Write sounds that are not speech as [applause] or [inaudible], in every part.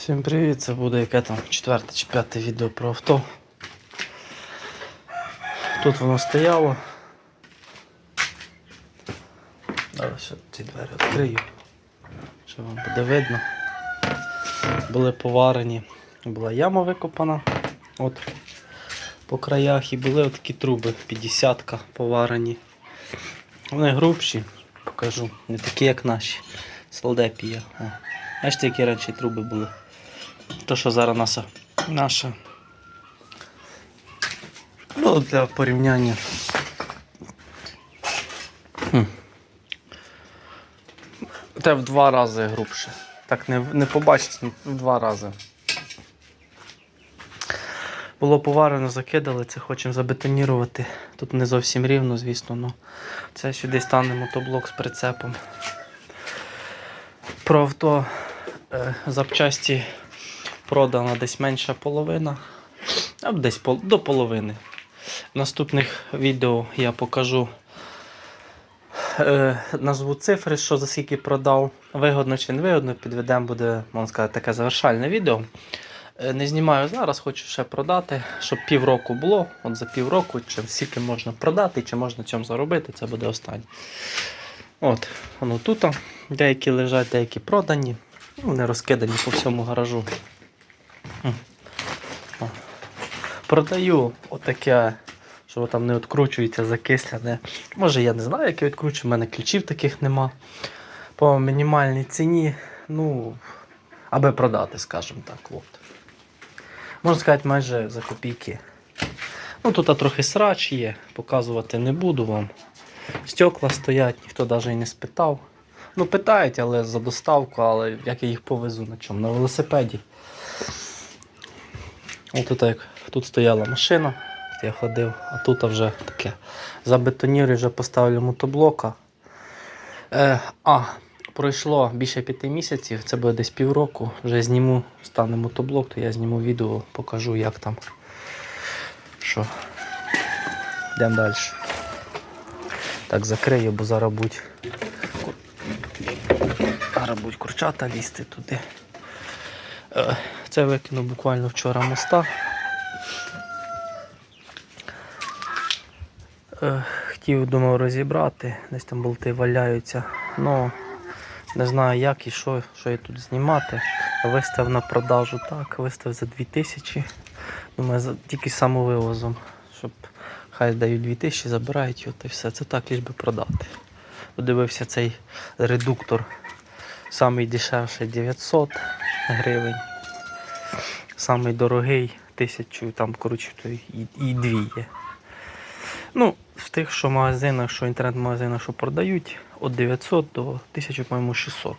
Всім привіт! Це буде яке там четверте чи п'яте відео про авто. Тут воно стояло. Зараз ці двері відкрию, щоб вам буде видно. Були поварені, була яма викопана от по краях і були такі труби 50 поварені. Вони грубші, покажу, не такі як наші. Солдепі є. О. Бачите, які раніше труби були. То, що зараз наша. наша. Ну, для порівняння. Хм. Це в два рази грубше. Так не, не побачите, в два рази. Було поварено, закидали, це хочемо забетонірувати. Тут не зовсім рівно, звісно, але це сюди стане мотоблок з прицепом. Про авто е, запчасті продана десь менша половина, або десь до половини. В наступних відео я покажу е, назву цифри, що за скільки продав. Вигодно чи не вигодно, підведемо, буде, можна сказати, таке завершальне відео. Е, Не знімаю зараз, хочу ще продати, щоб півроку було. От за півроку, чи скільки можна продати, чи можна цьому заробити, це буде останнє. От, воно тут. Деякі лежать, деякі продані. Ну, Вони розкидані по всьому гаражу. Продаю отаке, що там не відкручується, закислене. Може я не знаю, як я відкручую, в мене ключів таких нема. По мінімальній ціні, ну, аби продати, скажімо так, лот. Можна сказати, майже за копійки. Ну, тут трохи срач є, показувати не буду вам. Стекла стоять, ніхто навіть і не спитав. Ну, питають, але за доставку, але як я їх повезу на чому? На велосипеді. Ось тут, як, тут стояла машина, я ходив, а тут вже таке. Забетонірую, вже поставлю мотоблока. Е, а, пройшло більше п'яти місяців, це буде десь півроку. Вже зніму, стане мотоблок, то я зніму відео, покажу, як там. Що. Йдемо далі. Так, закрию, бо зараз будь. Зараз будуть курчата лізти туди. Е, Це викинув буквально вчора моста. Хотів, думав, розібрати, десь там болти валяються. Ну, не знаю як і що, що я тут знімати. Вистав на продажу так, вистав за 2000. Думаю, за, тільки самовивозом, щоб хай дають 2000, забирають його та все. Це так, ліж би продати. Подивився цей редуктор. Самий дешевший 900 гривень. Самий дорогий 1000, там, коротше, то і, і дві є. Ну, в тих, що магазинах, що інтернет-магазинах, що продають, від 900 до 1000, по-моєму, 600.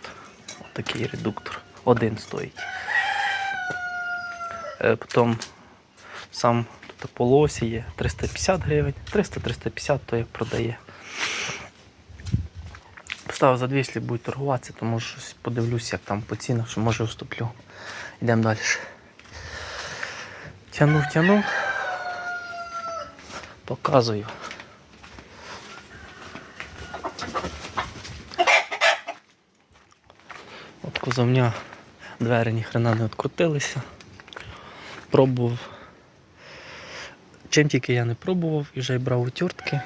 От редуктор. Один стоїть. Е, потім сам полосі є 350 гривень, 300-350 то як продає. Поставив за 200, будуть торгуватися, тому щось подивлюсь, як там по цінах, що може уступлю. Йдемо далі. Тянув, тянув. Показую. От кузовня двері ніхрена не відкрутилися. Пробував. Чим тільки я не пробував і вже й брав утюртки,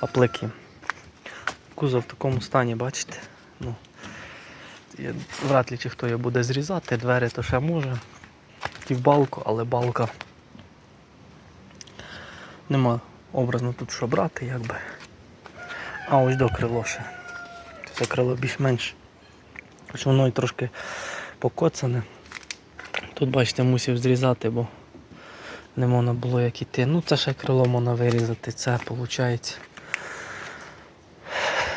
аплики. Кузов в такому стані, бачите? Ну, вряд ли чи хто його буде зрізати, двері то ще може. І в балку, але балка нема образно тут що брати, якби. А ось до крило ще. Це крило більш-менш. Хоч воно і трошки покоцане. Тут, бачите, мусив зрізати, бо не можна було як іти. Ну це ще крило можна вирізати, це виходить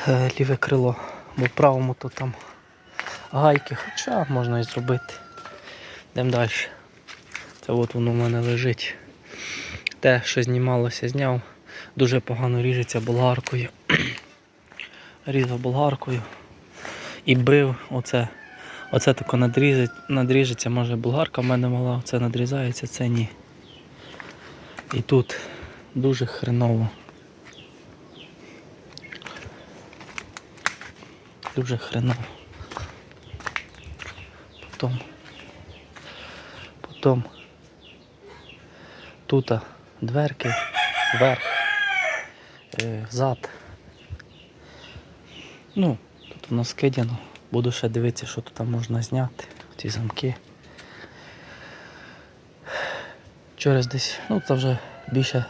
ліве крило, бо в правому то там гайки, хоча можна і зробити. Йдемо далі. Це от воно в мене лежить. Те, що знімалося, зняв. Дуже погано ріжеться болгаркою. [clears throat] Різав болгаркою і бив оце. Оце тако надріжеться, може болгарка в мене мала, оце надрізається, це ні. І тут дуже хреново. Дуже хреново. Потім. Потім. Тут дверки, вверх, е, зад. Ну, тут воно скидано. Буду ще дивитися, що тут можна зняти. Ці замки. Через десь, ну це вже більше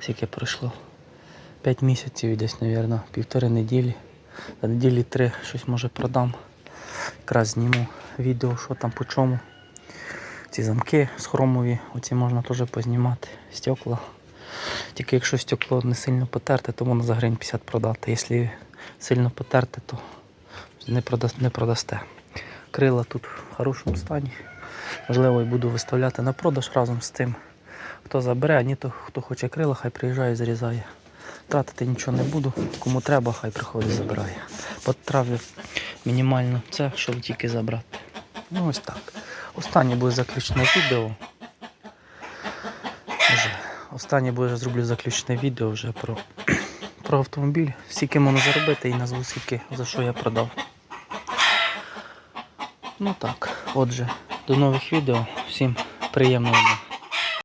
скільки пройшло. 5 місяців і десь, мабуть, півтори неділі. За неділі три щось може продам. Якраз зніму відео, що там по чому. Ці замки з хромові, оці можна теж познімати. Стекла. Тільки якщо стекло не сильно потерте, то можна за гривень 50 продати. Якщо сильно потерте, то не, прода- не продасте. Крила тут в хорошому стані. Можливо, і буду виставляти на продаж разом з тим. Хто забере, а ні, то хто хоче крила, хай приїжджає, зрізає. Тратити нічого не буду. Кому треба, хай приходить, забирає. Потравив мінімально це, щоб тільки забрати. Ну ось так. Останнє буде заключне відео. Вже. Останнє буде зроблю заключне відео вже про, [clears throat] про автомобіль. Скільки можна заробити і назву скільки за що я продав. Ну так, отже, до нових відео. Всім приємного дня.